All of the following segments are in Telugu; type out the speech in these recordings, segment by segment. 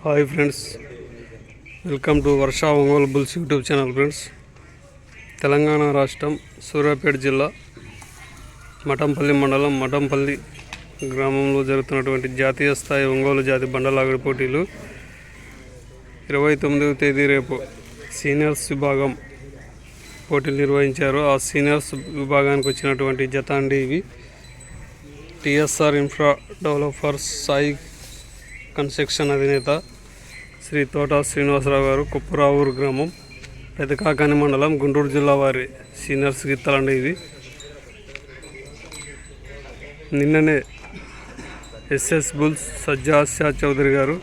Hi friends welcome to Varsha Ongole bulls YouTube channel friends. Telangana రాష్ట్రం సూర్యాపేట జిల్లా మఠంపల్లి మండలం మఠంపల్లి గ్రామంలో జరుగుతున్నటువంటి జాతీయ స్థాయి ఒంగోలు జాతి బండలాగడి పోటీలు ఇరవై తొమ్మిదవ తేదీ రేపు సీనియర్స్ విభాగం పోటీలు నిర్వహించారు. ఆ సీనియర్స్ విభాగానికి వచ్చినటువంటి జత ఇవి. TSR infra developers Sai construction అధినేత శ్రీ తోట శ్రీనివాసరావు గారు కుప్పరావూరు గ్రామం పెదకాకాని మండలం గుంటూరు జిల్లా వారి సీనియర్స్ గీతాలండి ఇది. నిన్ననే ఎస్ఎస్ బుల్స్ సజ్జా చౌదరి గారు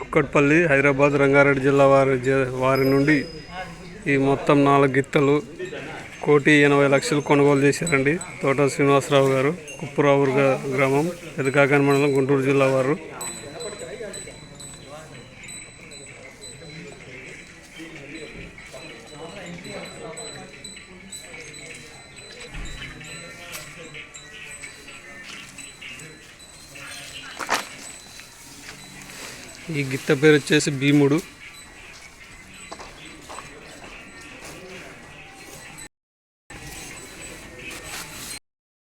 కుక్కట్పల్లి హైదరాబాద్ రంగారెడ్డి జిల్లా వారి జ- వారి నుండి ఈ మొత్తం నాలుగు గిత్తలు కోటి ఎనభై లక్షలు కొనుగోలు చేశారండి తోట శ్రీనివాసరావు గారు కుప్పరావూరు గ్రామం పెదకాకాని మండలం గుంటూరు జిల్లా వారు. ఈ గిత్త పేరు వచ్చేసి భీముడు.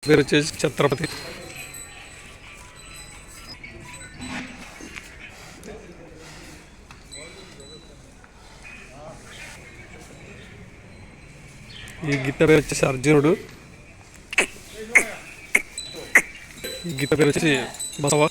పేరు వచ్చేసి ఛత్రపతి. ఈ గిత్త పేరు వచ్చేసి అర్జునుడు. ఈ గిత్త పేరు వచ్చేసి బసవా.